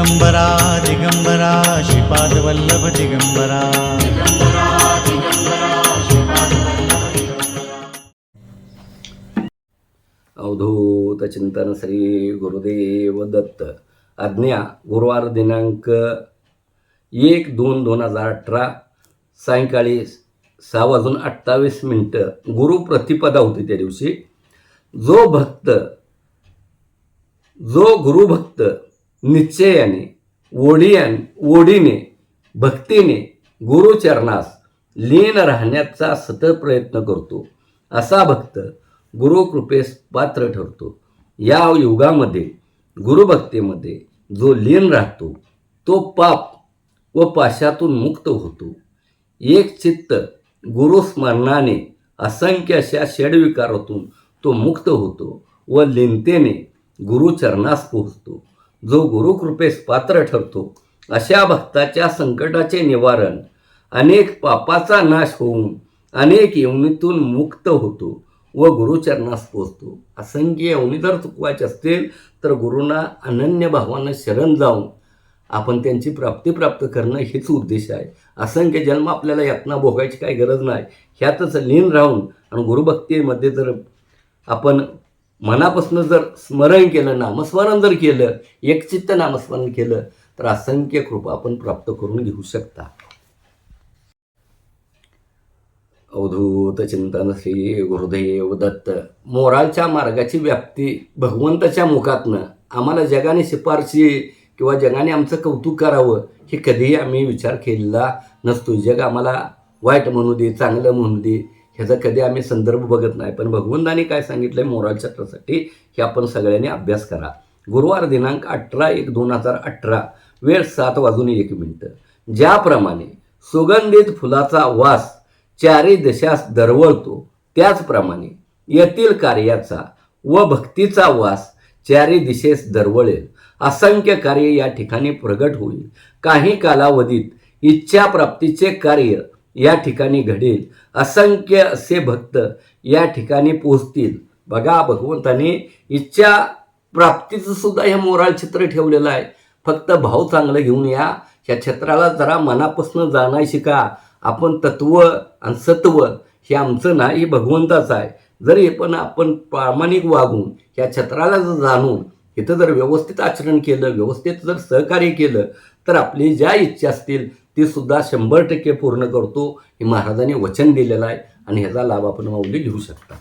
दिगंबरा दिगंबरा श्रीपादवल्लभ दिगंबरा. अवधूत चिंतन श्री गुरुदेव दत्त. आज्ञा गुरुवार दिनांक एक दोन दोन हजार अठरा सायंकाळी सहा वाजून अठ्ठावीस मिनटं. गुरु प्रतिपदा होती त्या दिवशी. जो भक्त जो गुरुभक्त निश्चयाने ओढियान ओढीने भक्तीने गुरुचरणास लीन राहण्याचा सतत प्रयत्न करतो. असा भक्त गुरुकृपेस पात्र ठरतो. या युगामध्ये गुरुभक्तीमध्ये जो लीन राहतो तो पाप व पाशातून मुक्त होतो. एक चित्त गुरुस्मरणाने असंख्य अशा षडविकारातून तो मुक्त होतो व लिनतेने गुरुचरणास पोहोचतो. जो गुरुकृपेस पात्र ठरतो अशा भक्ताच्या संकटाचे निवारण अनेक पापाचा नाश होऊन अनेक यवनीतून मुक्त होतो व गुरुचरणास पोचतो. असंख्य यवनी जर चुकवायचे असतील तर गुरुंना अनन्य भावानं शरण जाऊन आपण त्यांची प्राप्ती प्राप्त करणं हेच उद्देश आहे. असंख्य जन्म आपल्याला यातना भोगायची काही गरज नाही. ह्यातच लीन राहून आणि गुरुभक्तीमध्ये जर आपण मनापासून जर स्मरण केलं नामस्मरण जर केलं एकचित्त नामस्मरण केलं तर असंख्य कृपा आपण प्राप्त करून घेऊ शकता. अवधूत चिंतन श्री गुरुदेव दत्त मोरालच्या मार्गाची व्याप्ती भगवंताच्या मुखातनं आम्हाला जगाने शिफारशी किंवा जगाने आमचं कौतुक करावं हे कधीही आम्ही विचार केलेला नसतो. जग आम्हाला वाईट म्हणू दे चांगलं म्हणू दे ह्याचा कधी आम्ही संदर्भ बघत नाही. पण भगवंताने काय सांगितलं आहे मोराल चक्रासाठी हे आपण सगळ्यांनी अभ्यास करा. गुरुवार दिनांक अठरा एक दोन हजार अठरा वेळ सात वाजून एक मिनटं. ज्याप्रमाणे सुगंधित फुलाचा वास चारी दिशास दरवळतो त्याचप्रमाणे येथील कार्याचा व भक्तीचा वास चारी दिशेस दरवळेल. असंख्य कार्य या ठिकाणी प्रगट होईल. काही कालावधीत इच्छाप्राप्तीचे कार्य या ठिकाणी घडेल. असंख्य असे भक्त या ठिकाणी पोहोचतील. बघा भगवंताने इच्छा प्राप्तीचं सुद्धा हे मोराळ चित्र ठेवलेलं आहे. फक्त भाव चांगलं घेऊन या. ह्या छत्राला जरा मनापासून जाणार शिका. आपण तत्व आणि सत्व हे आमचं नाही हे भगवंताचं आहे. जरी पण आपण प्रामाणिक वागून ह्या छत्राला जर जाणून इथं जर व्यवस्थित आचरण केलं व्यवस्थित जर सहकार्य केलं तर आपली ज्या इच्छा असतील ती सुद्धा शंभर टक्के पूर्ण करतो हे महाराजांनी वचन दिलेलं आहे आणि ह्याचा लाभ आपण माऊली घेऊ शकता.